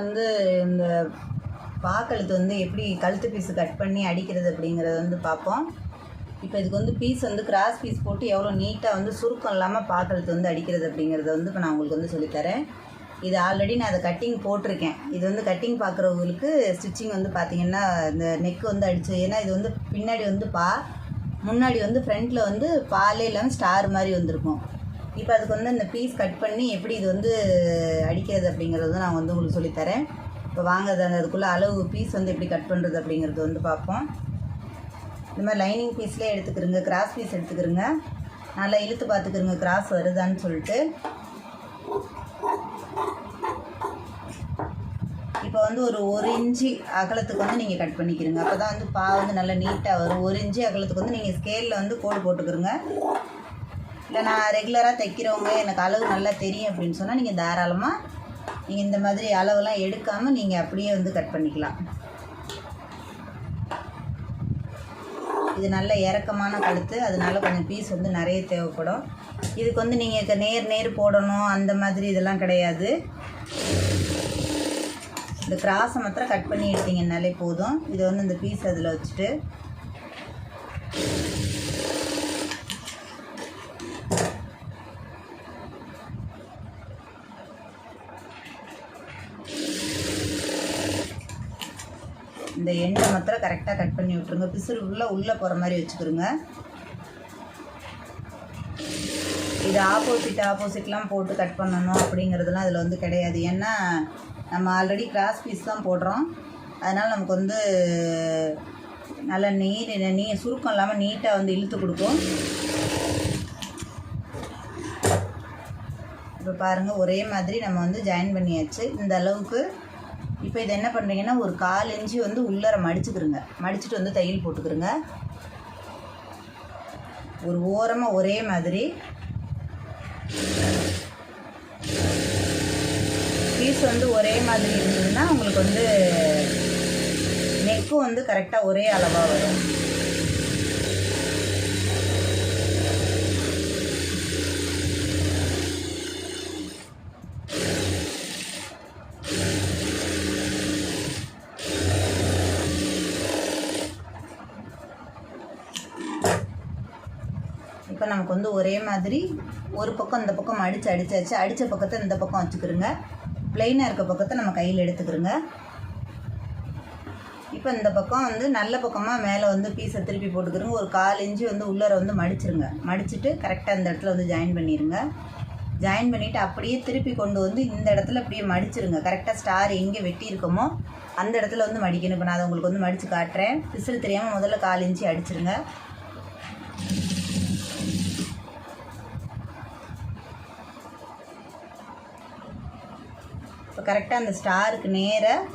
வந்து இந்த பாக்கழுத்து வந்து எப்படி கழுத்து பீஸு கட் பண்ணி அடிக்கிறது அப்படிங்கிறத வந்து பார்ப்போம். இப்போ இதுக்கு வந்து பீஸ் வந்து கிராஸ் பீஸ் போட்டு எவ்வளோ நீட்டாக வந்து சுருக்கம் இல்லாமல் பாக்கழுத்து வந்து அடிக்கிறது அப்படிங்கிறத வந்து இப்போ நான் உங்களுக்கு வந்து சொல்லித்தரேன் இது ஆல்ரெடி நான் அதை கட்டிங் போட்டிருக்கேன். இது வந்து கட்டிங் பார்க்குறவங்களுக்கு ஸ்டிச்சிங் வந்து பார்த்தீங்கன்னா இந்த நெக் வந்து அடிச்சு ஏன்னா இது வந்து பின்னாடி வந்து பா முன்னாடி வந்து ஃப்ரண்ட்டில் வந்து பாலே இல்லாமல் ஸ்டார் மாதிரி வந்திருக்கும். இப்போ அதுக்கு வந்து அந்த பீஸ் கட் பண்ணி எப்படி இது வந்து அடிக்கிறது அப்படிங்கிறது வந்து நான் வந்து உங்களுக்கு சொல்லித்தரேன். இப்போ வாங்க அந்த அதுக்குள்ளே அளவு பீஸ் வந்து எப்படி கட் பண்ணுறது அப்படிங்கிறது வந்து பார்ப்போம். இந்த மாதிரி லைனிங் பீஸ்லேயே எடுத்துக்கிறோங்க கிராஸ் பீஸ் எடுத்துக்கிறோங்க. நல்லா இழுத்து பார்த்துக்கிறோங்க கிராஸ் வருதான்னு சொல்லிட்டு. இப்போ வந்து ஒரு ஒரு இன்ச்சு அகலத்துக்கு வந்து நீங்கள் கட் பண்ணிக்கிறீங்க. அப்போ தான் வந்து பா வந்து நல்லா நீட்டாக வரும். ஒரு இன்ச்சு அகலத்துக்கு வந்து நீங்கள் ஸ்கேலில் வந்து கோடு போட்டுக்கிறோங்க. இல்லை நான் ரெகுலராக தைக்கிறவங்க எனக்கு அளவு நல்லா தெரியும் அப்படின்னு சொன்னால் நீங்கள் தாராளமாக நீங்கள் இந்த மாதிரி அளவெல்லாம் எடுக்காமல் நீங்கள் அப்படியே வந்து கட் பண்ணிக்கலாம். இது நல்ல இறக்கமான கழுத்து அதனால கொஞ்சம் பீஸ் வந்து நிறைய தேவைப்படும். இதுக்கு வந்து நீங்கள் நேர் நேர் போடணும் அந்த மாதிரி இதெல்லாம் கிடையாது. இந்த கிராஸை மாத்திரம் கட் பண்ணி எடுத்தீங்கன்னாலே போதும். இதை வந்து இந்த பீஸ் அதில் வச்சுட்டு இந்த எண்ணெய் மாத்திரம் கரெக்டாக கட் பண்ணி விட்ருங்க பிசுறு உள்ளே உள்ளே போகிற மாதிரி வச்சுக்கிறோங்க இது ஆப்போசிட் ஆப்போசிட்லாம் போட்டு கட் பண்ணணும் அப்படிங்கிறதுலாம் இதில் வந்து கிடையாது. ஏன்னா நம்ம ஆல்ரெடி கிராஸ் பீஸ் தான் போடுறோம். அதனால் நமக்கு வந்து நல்ல நீர் நீ சுருக்கம் இல்லாமல் நீட்டாக வந்து இழுத்து கொடுக்கும். இப்போ பாருங்கள் ஒரே மாதிரி நம்ம வந்து ஜாயின் பண்ணியாச்சு. இந்த அளவுக்கு இப்போ இதை என்ன பண்ணுறீங்கன்னா ஒரு கால் இஞ்சி வந்து உள்ளர மடிச்சுக்கிறோங்க மடிச்சுட்டு வந்து தையல் போட்டுக்கிறோங்க ஒரு ஓரமாக ஒரே மாதிரி. பீஸ் வந்து ஒரே மாதிரி இருந்ததுன்னா உங்களுக்கு வந்து நெக்கும் வந்து கரெக்டாக ஒரே அளவாக வரும் இப்போ நமக்கு வந்து ஒரே மாதிரி ஒரு பக்கம் இந்த பக்கம் அடித்து அடிச்சாச்சு அடித்த பக்கத்தை இந்த பக்கம் வச்சுக்கிறோங்க பிளெயினாக இருக்க பக்கத்தை நம்ம கையில் எடுத்துக்கிறோங்க இப்போ இந்த பக்கம் வந்து நல்ல பக்கமாக மேலே வந்து பீஸை திருப்பி போட்டுக்கிறோங்க ஒரு கால் இன்ச்சு வந்து உள்ளார வந்து மடிச்சிருங்க. மடிச்சுட்டு கரெக்டாக இந்த இடத்துல வந்து ஜாயின் பண்ணிடுங்க ஜாயின் பண்ணிவிட்டு அப்படியே திருப்பி கொண்டு வந்து இந்த இடத்துல அப்படியே மடிச்சிருங்க. கரெக்டாக ஸ்டார் எங்கே வெட்டி இருக்கோமோ அந்த இடத்துல வந்து மடிக்கணும். இப்போ நான் அதை உங்களுக்கு வந்து மடித்து காட்டுறேன். பிசில் தெரியாமல் முதல்ல கால் இன்ச்சு அடிச்சிருங்க. இப்போ கரெக்டாக அந்த ஸ்டாருக்கு நேராக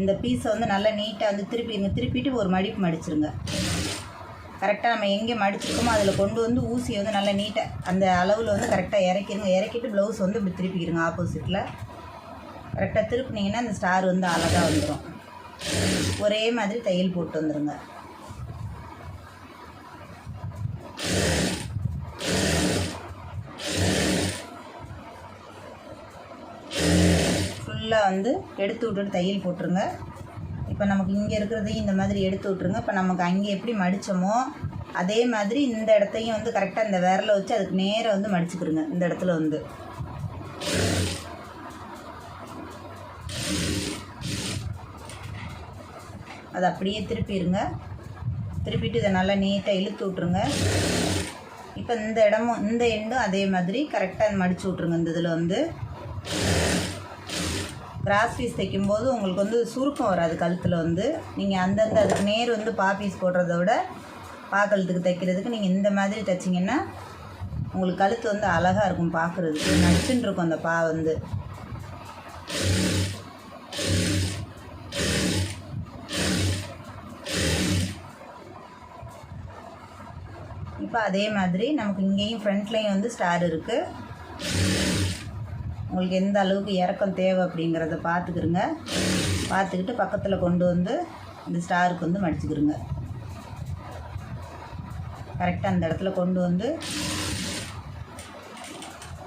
இந்த பீஸை வந்து நல்லா நீட்டாக வந்து திருப்பிங்க திருப்பிட்டு ஒரு மடிப்பு மடிச்சிருங்க. கரெக்டாக நம்ம எங்கே மடிச்சிருக்கோமோ அதில் கொண்டு வந்து ஊசியை வந்து நல்லா நீட்டாக அந்த அளவில் வந்து கரெக்டாக இறக்கிடுங்க இறக்கிட்டு ப்ளவுஸ் வந்து இப்படி திருப்பிக்கிடுங்க ஆப்போசிட்டில் கரெக்டாக திருப்பினீங்கன்னா அந்த ஸ்டார் வந்து அழகாக வந்துடும் ஒரே மாதிரி தையல் போட்டு வந்துடுங்க ஃபுல்லாக வந்து எடுத்து விட்டுட்டு தையல் போட்டுருங்க. இப்போ நமக்கு இங்கே இருக்கிறதையும் இந்த மாதிரி எடுத்து விட்ருங்க இப்போ நமக்கு அங்கே எப்படி மடித்தோமோ அதே மாதிரி இந்த இடத்தையும் வந்து கரெக்டாக இந்த விரலை வச்சு அதுக்கு நேராக வந்து மடிச்சுக்கிறோங்க இந்த இடத்துல வந்து. அதை அப்படியே திருப்பிடுங்க திருப்பிட்டு இதை நல்லா நீட்டாக இழுத்து விட்ருங்க இப்போ இந்த இடமும் இந்த எண்டும் அதே மாதிரி கரெக்டாக மடித்து விட்ருங்க இந்த இதில் வந்து. கிராஸ் பீஸ் தைக்கும்போது உங்களுக்கு வந்து சுருக்கம் வராது கழுத்தில் வந்து. நீங்கள் அந்தந்த அதுக்கு நேர் வந்து பா பீஸ் போடுறத விட பாக்கழுத்துக்கு தைக்கிறதுக்கு நீங்கள் இந்த மாதிரி தைச்சிங்கன்னா உங்களுக்கு கழுத்து வந்து அழகாக இருக்கும் பார்க்குறதுக்கு நச்சுன்னு இருக்கும் அந்த பா வந்து. இப்போ அதே மாதிரி நமக்கு இங்கேயும் ஃப்ரண்ட்லேயும் வந்து ஸ்டார் இருக்குது உங்களுக்கு எந்த அளவுக்கு இறக்கம் தேவை அப்படிங்கிறத பார்த்துக்கிருங்க. பார்த்துக்கிட்டு பக்கத்தில் கொண்டு வந்து இந்த ஸ்டாருக்கு வந்து மடிச்சுக்கிருங்க. கரெக்டாக அந்த இடத்துல கொண்டு வந்து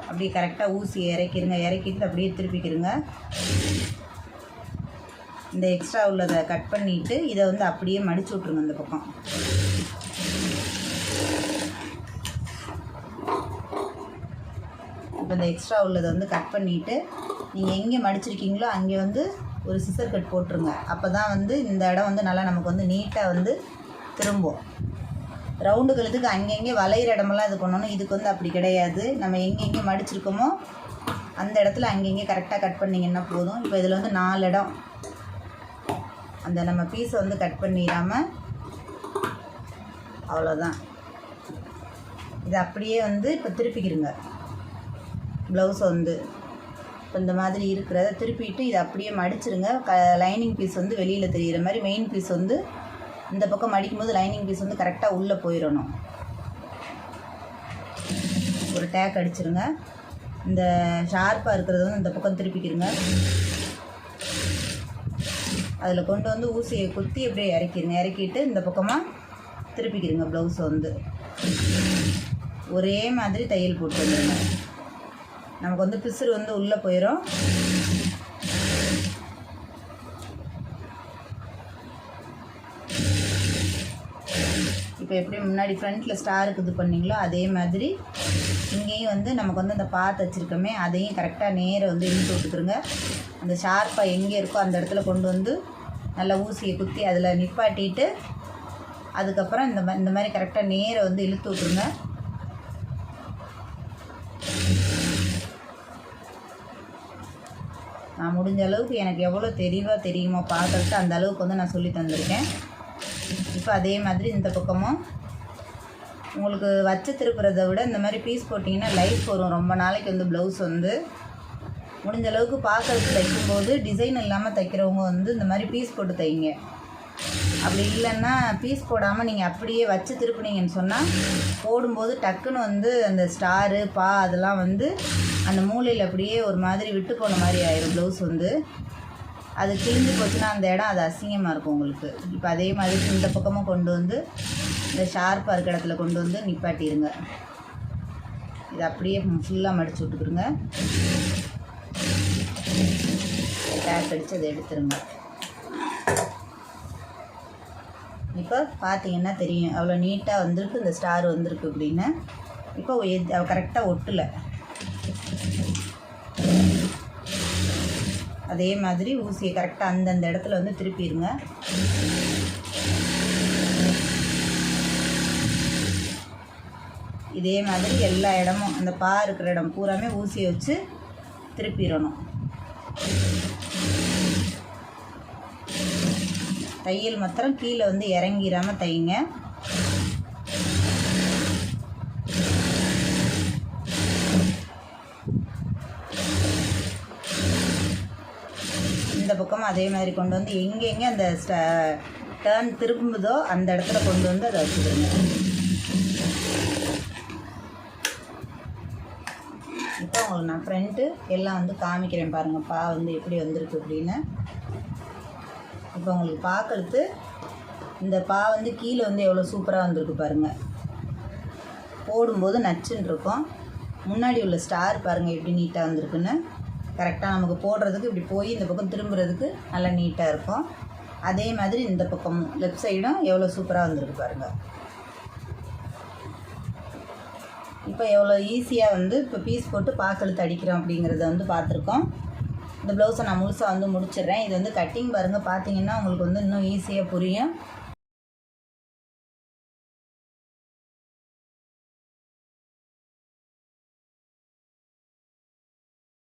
அப்படியே கரெக்டாக ஊசி இறக்கிருங்க. இறக்கிட்டு அப்படியே திருப்பிக்கிருங்க. இந்த எக்ஸ்ட்ரா உள்ளதை கட் பண்ணிவிட்டு இதை வந்து அப்படியே மடிச்சு விட்ருங்க இந்த பக்கம். இப்போ இந்த எக்ஸ்ட்ரா உள்ளதை வந்து கட் பண்ணிவிட்டு நீங்கள் எங்கே மடிச்சிருக்கீங்களோ அங்கே வந்து ஒரு சிசர் கட் போட்டுருங்க. அப்போ தான் வந்து இந்த இடம் வந்து நல்லா நமக்கு வந்து நீட்டாக வந்து திரும்பும். ரவுண்டு கழுத்துக்கு அங்கங்கே வளையிற இடமெல்லாம் இது பண்ணணும். இதுக்கு வந்து அப்படி கிடையாது. நம்ம எங்கெங்கே மடிச்சிருக்கோமோ அந்த இடத்துல அங்கங்கே கரெக்டாக கட் பண்ணிங்கன்னா போதும். இப்போ இதில் வந்து நாலு இடம். அந்த நம்ம பீஸை வந்து கட் பண்ணிடாமல் அவ்வளோதான் இது அப்படியே வந்து இப்போ திருப்பிக்கிருங்க. ப்ளவுஸ் வந்து. இந்த மாதிரி இருக்கிறத திருப்பிட்டு இதை அப்படியே மடிச்சிருங்க. க லைனிங் பீஸ் வந்து வெளியில் தெரிகிற மாதிரி மெயின் பீஸ் வந்து இந்த பக்கம் மடிக்கும்போது லைனிங் பீஸ் வந்து கரெக்டாக உள்ளே போயிடணும். ஒரு டேக் அடிச்சிருங்க. இந்த ஷார்ப்பாக இருக்கிறத வந்து இந்த பக்கம் திருப்பிக்கிருங்க. அதில் கொண்டு வந்து ஊசியை குத்தி அப்படியே இறக்கிடுங்க இறக்கிட்டு இந்த பக்கமாக திருப்பிக்கிருங்க ப்ளவுஸ் வந்து. ஒரே மாதிரி தையல் போட்டு வந்துடுங்க நமக்கு வந்து பிசுறு வந்து உள்ளே போயிடும் இப்போ எப்படி முன்னாடி ஃப்ரண்ட்டில் ஸ்டாருக்கு இது பண்ணீங்களோ அதே மாதிரி இங்கேயும் வந்து நமக்கு வந்து அந்த பாத்து வச்சுருக்கோமே அதையும் கரெக்டாக நேராக வந்து இழுத்து விட்டுக்கிருங்க. அந்த ஷார்ப்பாக எங்கே இருக்கோ அந்த இடத்துல கொண்டு வந்து நல்லா ஊசியை குத்தி அதில் நிப்பாட்டிட்டு அதுக்கப்புறம் இந்த மாதிரி இந்த மாதிரி கரெக்டாக நேரை வந்து இழுத்து விட்ருங்க நான் முடிஞ்ச அளவுக்கு எனக்கு எவ்வளோ தெளிவாக தெரியுமோ பார்க்கறதுக்கு அந்த அளவுக்கு வந்து நான் சொல்லி தந்திருக்கேன். இப்போ அதே மாதிரி இந்த பக்கமும் உங்களுக்கு வச்சு திருப்புறதை விட இந்த மாதிரி பீஸ் போட்டிங்கன்னா லைஃப் வரும். ரொம்ப நாளைக்கு வந்து ப்ளவுஸ் வந்து முடிஞ்ச அளவுக்கு பார்க்கறதுக்கு தைக்கும்போது டிசைன் இல்லாமல் தைக்கிறவங்க வந்து இந்த மாதிரி பீஸ் போட்டு தைங்க. அப்படி இல்லைன்னா பீஸ் போடாமல் நீங்கள் அப்படியே வச்சு திருப்புனீங்கன்னு சொன்னால் போடும்போது டக்குன்னு வந்து அந்த ஸ்டாரு பா அதெல்லாம் வந்து அந்த மூலையில் அப்படியே ஒரு மாதிரி விட்டு போன மாதிரி ஆயிரும் ப்ளவுஸ் வந்து. அது கிழிஞ்சு போச்சுன்னா அந்த இடம் அது அசிங்கமாக இருக்கும் உங்களுக்கு. இப்போ அதே மாதிரி இந்த பக்கமும் கொண்டு வந்து இந்த ஷார்ப்பாக இருக்கிற இடத்துல கொண்டு வந்து நிப்பாட்டிடுங்க இது அப்படியே ஃபுல்லாக மடிச்சு விட்டுக்குருங்க டேக் அடித்து அதை எடுத்துருங்க. இப்போ பார்த்தீங்கன்னா தெரியும்? அவ்வளோ நீட்டாக வந்திருக்கு இந்த ஸ்டார் வந்திருக்கு அப்படின்னு. இப்போ கரெக்டாக ஒட்டலை. அதே மாதிரி ஊசியை கரெக்டாக அந்தந்த இடத்துல வந்து திருப்பிடுங்க. இதே மாதிரி எல்லா இடமும் அந்த பா இருக்கிற இடம் பூராமே ஊசியை வச்சு திருப்பிடணும். தையல் மாத்திரம் கீழே வந்து இறங்கிடாமல் தைங்க. இந்த பக்கமும் அதே மாதிரி கொண்டு வந்து எங்கெங்கே அந்த டேர்ன் திரும்புதோ அந்த இடத்துல கொண்டு வந்து அதை வச்சுக்கிடுங்க. இப்போ உங்களுக்கு நான் ஃப்ரண்ட்டு எல்லாம் வந்து காமிக்கிறேன் பாருங்கப்பா வந்து எப்படி வந்திருக்கு அப்படின்னு. இப்போ உங்களுக்கு பார்க்கறது இந்த பா வந்து கீழே வந்து எவ்வளோ சூப்பராக வந்திருக்கு பாருங்கள் போடும்போது நச்சுன்னு இருக்கும். முன்னாடி உள்ள ஸ்டார் பாருங்கள் எப்படி நீட்டாக வந்திருக்குன்னு. கரெக்டாக நமக்கு போடுறதுக்கு இப்படி போய் இந்த பக்கம் திரும்புறதுக்கு நல்லா நீட்டாக இருக்கும். அதே மாதிரி இந்த பக்கம் லெஃப்ட் சைடும் எவ்வளோ சூப்பராக வந்திருக்கு பாருங்கள் இப்போ எவ்வளோ ஈஸியாக வந்து இப்போ பீஸ் போட்டு பாக்கெழுத்து அடிக்கிறோம் அப்படிங்கிறத வந்து பார்த்துருக்கோம். இந்த ப்ளவுஸை நான் முழுசாக வந்து முடிச்சிடுறேன். இது வந்து கட்டிங் பாருங்கள் பார்த்தீங்கன்னா உங்களுக்கு வந்து இன்னும் ஈஸியாக புரியும்.